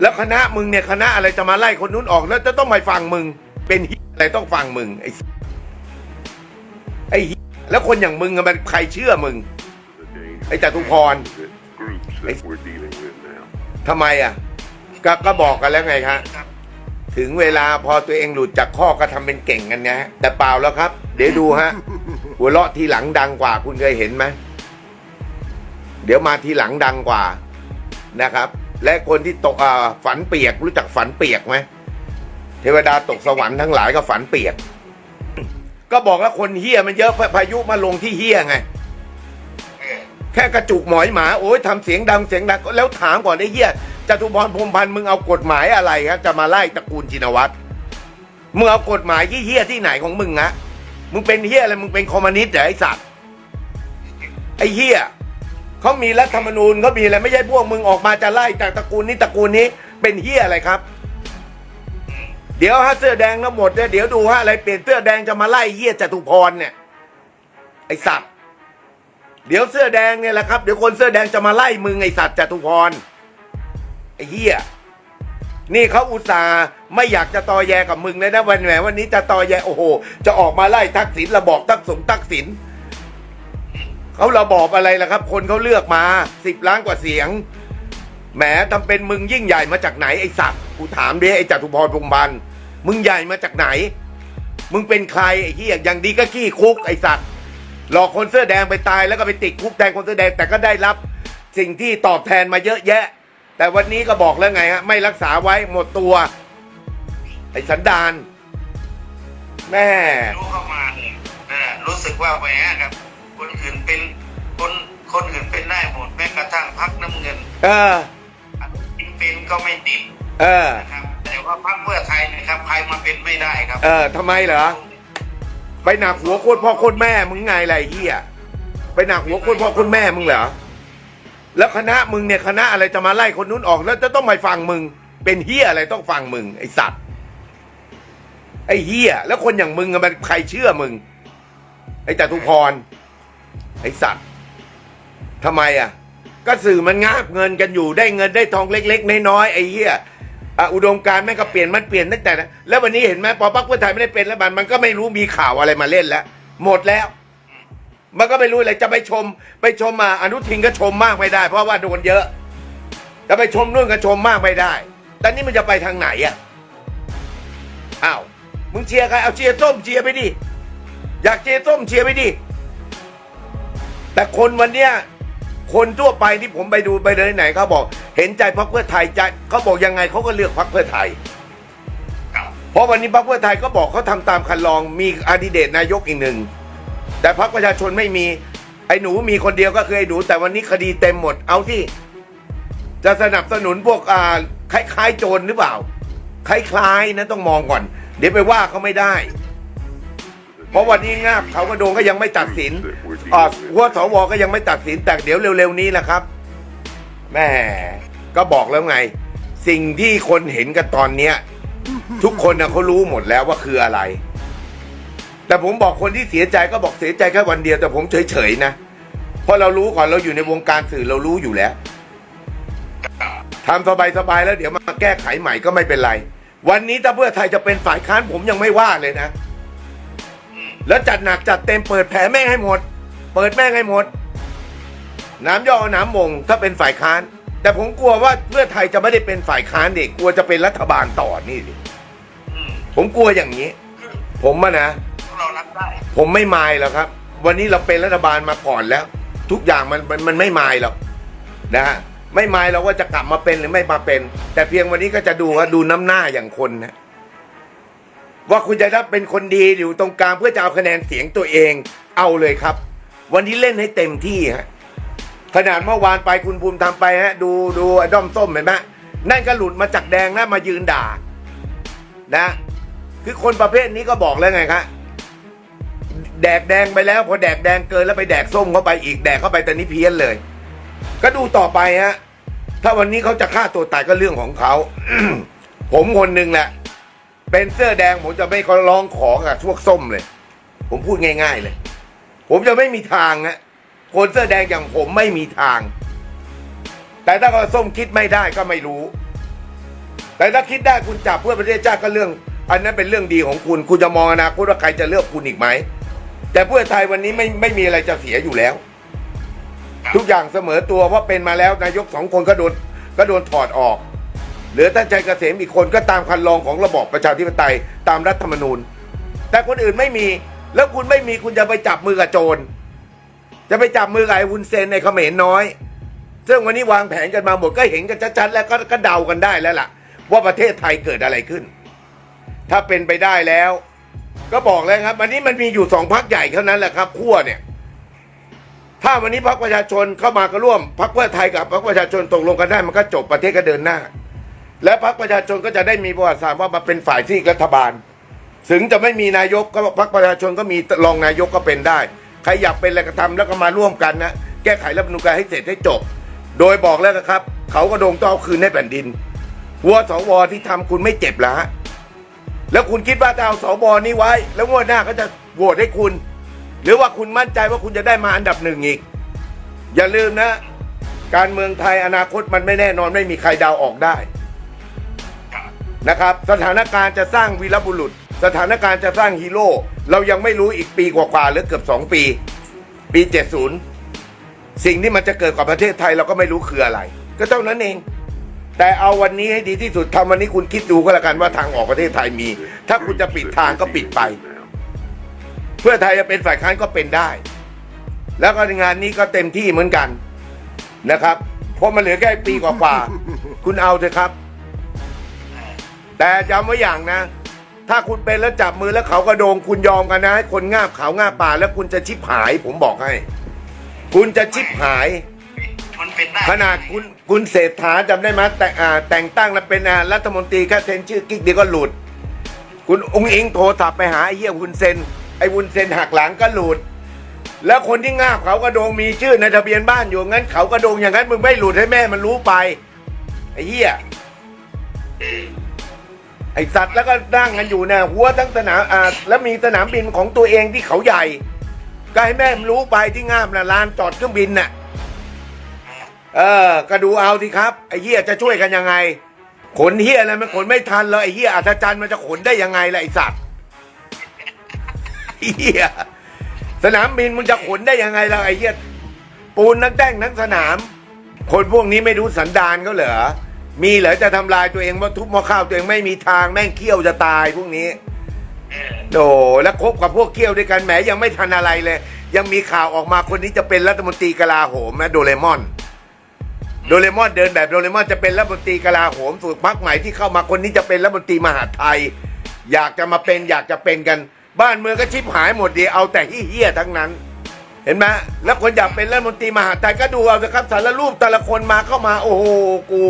แล้วคณะมึงเนี่ยคณะอะไรจะมาไล่คนนู้นออกแล้วจะต้องมาฟังมึง เป็นเหี้ยอะไรต้องฟังมึงไอ้ไอ้แล้วคนอย่างมึงมันใครเชื่อมึง the Hey, dangerous Jatuphon. groups Hey. that we're dealing with now. ทำไมอะก็ก็บอกกันแล้วไงคะครับถึงเวลาพอตัวเองหลุดจากข้อก็ทำเป็นเก่งกันนะแต่เปล่าแล้วครับ เดี๋ยวดูฮะ หัวเราะทีหลังดังกว่าคุณเคยเห็นไหมเดี๋ยวมาทีหลังดังกว่านะครับ และคนที่ตกอ่าฝันเปียกรู้จักฝันเปียกไหมเทวดาตกสวรรค์ทั้งหลายก็ฝันเปียก ก็บอกว่าคนเฮี้ยมันเยอะพายุมาลงที่เฮี้ยไงเออแค่กระจุกหมอยหมาโอ้ยทำเสียงดังเสียงดังแล้วถามก่อนไอ้เหี้ยจตุพรพรหมพันธ์มึงเอากฎหมายอะไรครับจะมาไล่ตระกูลจินวัตรมึงเอากฎหมายที่เหี้ยที่ไหนของมึงนะมึงเป็นเหี้ยอะไรมึงเป็นคอมมิวนิสต์เหรอไอ้สัตว์ไอ้เหี้ย เขามีรัฐธรรมนูญเขามีอะไรไม่ใช่พวกมึงออกมาจะไล่จากตระกูลนี้ตระกูลนี้เป็นเหี้ยอะไรครับ เดี๋ยวฮะเสื้อแดงทั้งหมดเนี่ยเดี๋ยวดูฮะอะไรเปลี่ยนเสื้อแดงจะมาไล่เหี้ยจตุพรเนี่ย ไอสัตว์เดี๋ยวเสื้อแดงเนี่ยแหละครับเดี๋ยวคนเสื้อแดงจะมาไล่มึงไอสัตว์จตุพรไอเหี้ยนี่เขาอุตส่าห์ไม่อยากจะตอแยกับมึงเลยนะวันแหมวันนี้จะตอแยโอ้โห จะออกมาไล่ทักษิณระบอกทักสงทักษิณ เขาระบอบอะไรล่ะครับ คนเขาเลือกมาสิบล้านกว่าเสียง แหมทำเป็นมึงยิ่งใหญ่มาจากไหนไอ้สัตว์กูถามดิไอ้จตุพรพรหมพันมึงใหญ่มาจากไหน มึงเป็นใครไอ้เหี้ยอย่างดีก็ขี้คุกไอ้สัตว์หลอกคนเสื้อแดงไปตายแล้วก็ไปติดคุกแทนคนเสื้อแดงแต่ก็ได้รับ สิ่งที่ตอบแทนมาเยอะแยะ แต่วันนี้ก็บอกแล้วไงฮะไม่รักษาไว้หมดตัว ไอ้สันดานแม่รู้เข้ามาเนี่ยรู้สึกว่าแหมครับ คนอื่นเป็นคนคนอื่นเป็นได้หมดแม้กระทั่งพักน้ำเงิน เอออันนี้เป็นก็ไม่ติด เออนะครับ แต่ว่าพักเพื่อไทยนะครับใครมาเป็นไม่ได้ครับ เออทำไมเหรอไปหนักหัวโคตรพ่อโคตรแม่มึงไงไรเฮียไปหนักหัวโคตรพ่อโคตรแม่มึงเหรอแล้วคณะมึงเนี่ยคณะอะไรจะมาไล่คนนู้นออก แล้วจะต้องมาฟังมึง เป็นเฮียอะไรต้องฟังมึงไอสัตว์ไอเฮียแล้วคนอย่างมึงอะมันใครเชื่อมึง ไอจตุพร ไอสัตว์ทำไมอะ ก็สื่อมันงาบเงินกันอยู่ได้เงินได้ทองเล็ก ๆ น้อยๆไอ้เหี้ยอะอุดมการณ์แม่งก็เปลี่ยนมันเปลี่ยนตั้งแต่นะแล้ววันนี้เห็นไหมพอพรรคเพื่อไทยไม่ได้เป็นรัฐบาลมันก็ไม่รู้มีข่าวอะไรมาเล่นแล้ว หมดแล้ว มันก็ไม่รู้อะไรจะไปชม ไปชมมาอนุทินก็ชมมากไม่ได้ เพราะว่าโดนเยอะจะไปชมนู่นก็ชมมากไม่ได้แต่นี่มันจะไปทางไหนอะอ้าวมึงเชียร์ใครเอาเชียร์ส้มเชียร์ไปดิอยากเชียร์ส้มเชียร์ไปดิ แต่คนวันเนี้ยคนทั่วไปที่ผมไปดูไปเลยไหนเขาบอก เห็นใจพรรคเพื่อไทยใจเขาบอกยังไงเขาก็เลือกพรรคเพื่อไทยครับเพราะวันนี้พรรคเพื่อไทยก็บอกเขาทำตามคันลองมีอดีเดตนายกอีกหนึ่งแต่พรรคประชาชนไม่มีไอ้หนูมีคนเดียวก็คือไอ้หนู แต่วันนี้คดีเต็มหมดเอาที่ จะสนับสนุนพวกอ่าคล้ายๆโจรหรือเปล่า คล้ายๆนะต้องมองก่อน เดี๋ยวไปว่าเขาไม่ได้ เพราะวันนี้งาบเขาก็โดนก็ยังไม่ตัดสินอ่าหัวสวก็ยังไม่ตัดสินแต่เดี๋ยวเร็วๆนี้แหละครับแม่ก็บอกแล้วไง สิ่งที่คนเห็นกันตอนเนี้ย ทุกคนนะเขารู้หมดแล้วว่าคืออะไร แต่ผมบอกคนที่เสียใจก็บอกเสียใจแค่วันเดียวแต่ผมเฉยๆนะเพราะเรารู้ก่อนเราอยู่ในวงการสื่อเรารู้อยู่แล้วทำสบายๆแล้วเดี๋ยวมาแก้ไขใหม่ก็ไม่เป็นไร วันนี้ถ้าเพื่อไทยจะเป็นฝ่ายค้านผมยังไม่ว่าเลยนะ แล้วจัดหนักจัดเต็มเปิดแผลแม่งให้หมด เปิดแม่งให้หมด น้ำย่อเอาน้ำมงถ้าเป็นฝ่ายค้าน แต่ผมกลัวว่าเพื่อไทยจะไม่ได้เป็นฝ่ายค้านเด็กกลัวจะเป็นรัฐบาลต่อนี่ดิอืมผมกลัวอย่างนี้ ผมอะนะเรารับได้ผมไม่มายหรอกครับ วันนี้เราเป็นรัฐบาลมาก่อนแล้ว ทุกอย่างมันมันมันไม่มายหรอกนะฮะไม่มายเราว่าจะกลับมาเป็นหรือไม่มาเป็น แต่เพียงวันนี้ก็จะดูว่าดูน้ำหน้าอย่างคนนะ ว่าคุณจะได้เป็นคนดีอยู่ตรงกลางเพื่อจะเอาคะแนนเสียงตัวเองเอาเลยครับ วันนี้เล่นให้เต็มที่ฮะขนาดเมื่อวานไปคุณภูมิทำไปฮะดูดูไอ้ด้อมส้มเห็นไหมนั่นก็หลุดมาจากแดงนะมายืนด่า นะ คือคนประเภทนี้ก็บอกแล้วไงครับแดกแดงไปแล้วพอแดกแดงเกินแล้วไปแดกส้มเข้าไปอีกแดกเข้าไปแต่นี้เพี้ยนเลย ก็ดูต่อไปฮะถ้าวันนี้เขาจะฆ่าตัวตายก็เรื่องของเขาผมคนหนึ่งแหละ เป็นเสื้อแดงผมจะไม่ขอร้องของกับพวกส้มเลย ผมพูดง่าย ๆเลย ผมจะไม่มีทางฮะคนเสื้อแดงอย่างผมไม่มีทาง แต่ถ้าเขาส้มคิดไม่ได้ก็ไม่รู้ แต่ถ้าคิดได้คุณจับเพื่อประเทศชาติก็เรื่อง อันนั้นเป็นเรื่องดีของคุณ คุณจะมองอนาคตว่าใครจะเลือกคุณอีกไหม แต่เพื่อไทยวันนี้ไม่ไม่มีอะไรจะเสียอยู่แล้ว ทุกอย่างเสมอตัวเพราะเป็นมาแล้วนายกสองคนก็โดนก็โดนถอดออก หลือท่านชัยเกษมอีกคนก็ตามคันลองของระบอบประชาธิปไตยตามรัฐธรรมนูญ แต่คนอื่นไม่มีแล้วคุณไม่มีคุณจะไปจับมือกับโจร จะไปจับมือกับไอ้วุนเซนในเขมรน้อย ซึ่งวันนี้วางแผนกันมาหมดก็เห็นกันชัดๆแล้วก็ก็เดากันได้แล้วล่ะ ว่าประเทศไทยเกิดอะไรขึ้น ถ้าเป็นไปได้แล้ว ก็บอกแล้วครับ วันนี้มันมีอยู่สองพักใหญ่เท่านั้นแหละครับขั้วเนี่ย ถ้าวันนี้พรรคประชาชนเข้ามาก็ร่วมพรรคเพื่อไทยกับพรรคประชาชนตกลงกันได้มันก็จบประเทศก็เดินหน้า และพรรคประชาชนก็จะได้มีประวัติศาสตร์ว่ามาเป็นฝ่ายที่รัฐบาล ถึงจะไม่มีนายกก็พรรคประชาชนก็มีรองนายกก็เป็นได้ ใครอยากเป็นอะไรก็ทำแล้วก็มาร่วมกันนะแก้ไขรัฐธรรมนูญให้เสร็จให้จบ โดยบอกแล้วนะครับ เขาก็โดงต้องเอาคืนให้แผ่นดินหัวสวที่ทำคุณไม่เจ็บเหรอฮะแล้วคุณคิดว่าจะเอาสวนี้ไว้ แล้วงวดหน้าก็จะโหวตให้คุณ หรือว่าคุณมั่นใจว่าคุณจะได้มาอันดับหนึ่งอีก อย่าลืมนะ การเมืองไทยอนาคตมันไม่แน่นอนไม่มีใครเดาออกได้ นะครับ สถานการณ์จะสร้างวีรบุรุษ สถานการณ์จะสร้างฮีโร่ เรายังไม่รู้อีกปีกว่าๆหรือเกือบสองปี ปี 70 สิ่งที่มันจะเกิดกับประเทศไทยเราก็ไม่รู้คืออะไร ก็เท่านั้นเอง แต่เอาวันนี้ให้ดีที่สุดทำวันนี้คุณคิดดูก็แล้วกันว่าทางออกประเทศไทยมี ถ้าคุณจะปิดทางก็ปิดไป เพื่อไทยจะเป็นฝ่ายค้านก็เป็นได้ แล้วก็งานนี้ก็เต็มที่เหมือนกันนะครับเพราะมันเหลือแค่ปีกว่าๆคุณเอาเถอะครับ แต่จำไว้อย่างนะ ถ้าคุณเป็นแล้วจับมือแล้วเขากระโดงคุณยอมกันนะให้คนงาบเขางาบป่าแล้วคุณจะชิบหาย ผมบอกให้ คุณจะชิบหาย มันเป็นได้ขนาดคุณคุณเศรษฐาจำได้ไหมแต่อ่าแต่งตั้งแล้วเป็นอ่ารัฐมนตรีแค่เซ็นชื่อกิ๊กเดียวก็หลุด คุณองค์อิงโทรศัพท์ไปหาไอ้เหี้ยวุนเซนไอ้วุนเซนหักหลังก็หลุด แล้วคนที่งาบเขากระโดงมีชื่อในทะเบียนบ้านอยู่งั้น เขากระโดงอย่างนั้นมึงไม่หลุดให้แม่มันรู้ไปไอ้เหี้ย เออ ไอสัตว์แล้วก็นั่งกันอยู่เนี่ยหัวทั้งสนามอ่าแล้วมีสนามบินของตัวเองที่เขาใหญ่ ก็ให้แม่มรู้ไปที่งามนะลานจอดเครื่องบินน่ะ เออ ก็ดูเอาสิครับ ไอเหี้ยจะช่วยกันยังไง ขนเหี้ยอะไรมันขนไม่ทันเลยไอเหี้ยอัศจรรย์มันจะขนได้ยังไงล่ะไอสัตว์เหี้ยสนามบินมึงจะขนได้ยังไงล่ะไอเหี้ยปูนนักแต่งทั้งสนาม คนพวกนี้ไม่รู้สันดานเขาเหรอ มีเหรอจะทำลายตัวเองว่าทุบหม้อข้าวตัวเองไม่มีทางแม่งเขี้ยวจะตายพวกนี้เออโดแล้วคบกับพวกเขี้ยวด้วยกันแหมยังไม่ทันอะไรเลย ยังมีข่าวออกมาคนนี้จะเป็นรัฐมนตรีกลาโหมนะโดเรมอน โดเรมอนเดินแบบโดเรมอนจะเป็นรัฐมนตรีกลาโหมสูตรพักใหม่ที่เข้ามาคนนี้จะเป็นรัฐมนตรีมหาไทย อยากจะมาเป็นอยากจะเป็นกัน บ้านเมืองก็ชิบหายหมดดีเอาแต่เฮี้ยทั้งนั้น เห็นไหมแล้วคนอยากเป็นรัฐมนตรีมหาไทยก็ดูเอาสิครับสารรูปแต่ละคนมาเข้ามา โอ้โหกู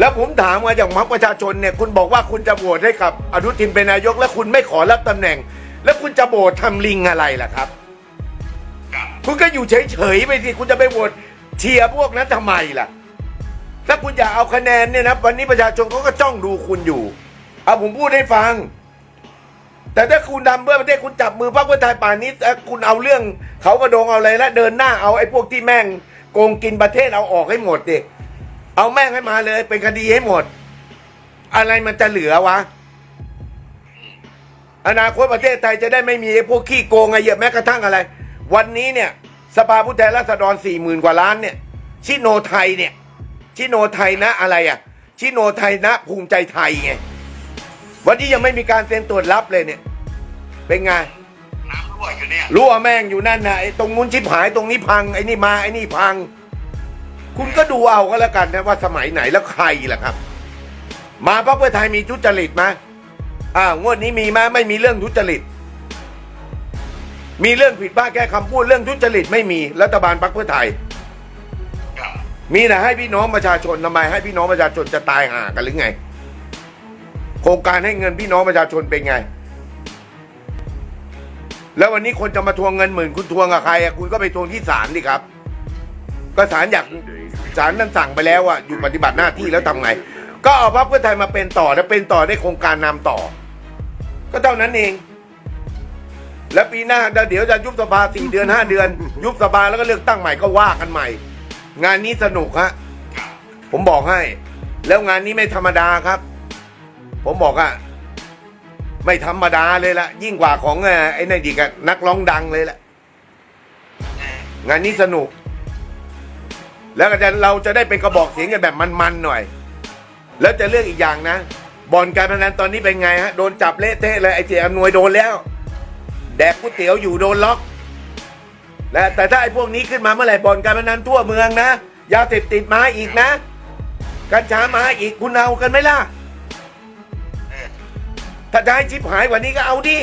แล้วผมถามว่าอย่างพรรคประชาชนเนี่ยคุณบอกว่าคุณจะโหวตให้กับอนุทินเป็นนายก แล้วคุณไม่ขอรับตำแหน่ง แล้วคุณจะโหวตทำลิงอะไรล่ะครับ คุณก็อยู่เฉยๆไปสิคุณจะไปโหวตเชียร์พวกนั้นทำไมล่ะถ้าคุณอยากเอาคะแนนเนี่ยนะวันนี้ประชาชนเขาก็จ้องดูคุณอยู่เอาผมพูดให้ฟัง แต่ถ้าคุณทำเพื่อประเทศคุณจับมือพรรคเพื่อไทยป่านนี้คุณเอาเรื่องเขากระโดงเอาอะไรแล้วเดินหน้าเอาไอ้พวกที่แม่งโกงกินประเทศเอาออกให้หมดดิ เอาแม่งให้มาเลย เป็นคดีให้หมด อะไรมันจะเหลือวะ อนาคตประเทศไทยจะได้ไม่มีไอ้พวกขี้โกงไอ้เหี้ยแม้กระทั่งอะไร วันนี้เนี่ย สภาผู้แทนราษฎรสี่หมื่นกว่าล้านเนี่ย ชิโนไทยเนี่ย ชิโนไทยนะอะไรอะ ชิโนไทยนะภูมิใจไทยไง วันนี้ยังไม่มีการเซ็นตรวจรับเลยเนี่ย เป็นไงน้ำรั่วอยู่เนี่ยรั่วแม่งอยู่นั่นนะไอ้ตรงนู้นชิบหายตรงนี้พังไอ้นี่มาไอ้นี่พัง คุณก็ดูเอาก็แล้วกันนะว่าสมัยไหนแล้วใครล่ะครับ มาพรรคเพื่อไทยมีทุจริตไหมอ่างวดนี้มีไหมไม่มีเรื่องทุจริต มีเรื่องผิดพลาดแค่คำพูดเรื่องทุจริตไม่มีรัฐบาลพรรคเพื่อไทยครับมีแต่ให้พี่น้องประชาชนทำไม ให้พี่น้องประชาชนจะตายห่ากันหรือไง โครงการให้เงินพี่น้องประชาชนเป็นไง แล้ววันนี้คนจะมาทวงเงินหมื่นคุณทวงกับใครอะคุณก็ไปทวงที่ศาลดิครับ ก็ศาลอยากศาลนั้นสั่งไปแล้วอะอยู่ปฏิบัติหน้าที่แล้วทำไง ก็เอาพรรคเพื่อไทยมาเป็นต่อแล้วเป็นต่อได้โครงการนำต่อ ก็เท่านั้นเอง แล้วปีหน้าเดี๋ยวจะยุบสภาสี่เดือนห้าเดือน ยุบสภาแล้วก็เลือกตั้งใหม่ก็ว่ากันใหม่ งานนี้สนุกฮะผมบอกให้ แล้วงานนี้ไม่ธรรมดาครับ ผมบอกอะไม่ธรรมดาเลยละยิ่งกว่าของไอ้นั่นดีกับนักร้องดังเลยละงานนี้สนุก แล้วก็จะเราจะได้เป็นกระบอกเสียงกันแบบมันๆหน่อย แล้วจะเลือกอีกอย่างนะบ่อนการพนันตอนนี้เป็นไงฮะโดนจับเละเทะเลยไอ้เสียอำนวยโดนแล้ว แดกก๋วยเตี๋ยวอยู่โดนล็อกและแต่ถ้าไอ้พวกนี้ขึ้นมาเมื่อไหร่บ่อนการพนันทั่วเมืองนะยาเสพติดมาอีกนะ กัญชามาอีกคุณเอากันไหมล่ะ ถ้าจะให้ชิบหายกว่านี้ก็เอาดิ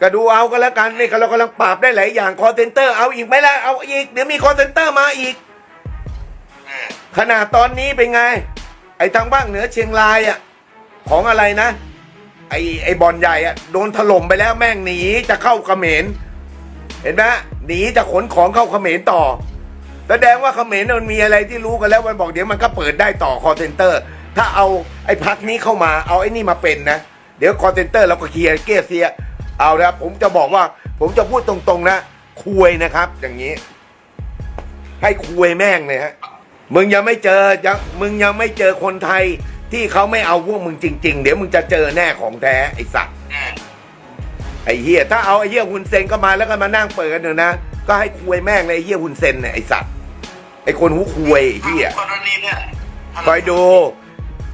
ก็ดูเอาก็แล้วกันนี่เรากำลังปราบได้หลายอย่างคอเซนเตอร์เอาอีกไหมล่ะเอาอีกเดี๋ยวมีคอเซนเตอร์มาอีก ขนาดตอนนี้เป็นไง ไอ้ทางบ้างเหนือเชียงรายอะของอะไรนะ ไอ้ไอ้บอลใหญ่อะโดนถล่มไปแล้วแม่งหนีจะเข้าเขมรเห็นไหมหนีจะขนของเข้าเขมรต่อแสดงว่าเขมรมันมีอะไรที่รู้กันแล้วมันบอกเดี๋ยวมันก็เปิดได้ต่อคอเซนเตอร์ ถ้าเอาไอ้พักนี้เข้ามาเอาไอ้นี่มาเป็นนะ เดี๋ยวคอเซนเตอร์เราก็เคลียร์เกียเสีย เอาละผมจะบอกว่า ผมจะพูดตรงๆนะคุยนะครับ อย่างนี้ ให้คุยแม่งเลยฮะมึงยังไม่เจอยังมึงยังไม่เจอคนไทย ที่เขาไม่เอาพวกมึงจริง ๆ เดี๋ยวมึงจะเจอแน่ของแท้ไอ้สัตว์เออไอ้เฮียถ้าเอาไอ้เฮียหุนเซนก็มาแล้วก็มานั่งเปิดกันเถอะนะก็ให้คุยแม่งเลยไอ้เฮียหุนเซนเนี่ยไอ้สัตว์ไอ้คนหูคุยไอ้เฮียกรณีเนี่ยคอยดู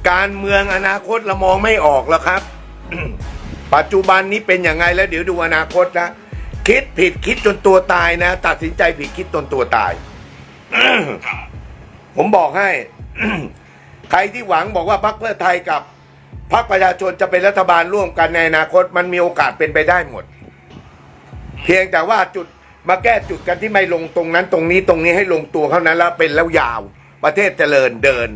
การเมืองอนาคตเรามองไม่ออกแล้วครับ ปัจจุบันนี้เป็นอย่างไงแล้วเดี๋ยวดูอนาคตนะคิดผิดคิดจนตัวตายนะ ตัดสินใจผิดคิดจนตัวตาย ผมบอกให้ ใครที่หวังบอกว่าพรรคเพื่อไทยกับพรรคประชาชนจะเป็นรัฐบาลร่วมกันในอนาคต มันมีโอกาสเป็นไปได้หมด เพียงแต่ว่าจุดมาแก้จุดกันที่ไม่ลงตรงนั้นตรงนี้ตรงนี้ให้ลงตัวเท่านั้นแล้วเป็นแล้วยาว ประเทศเจริญเดิน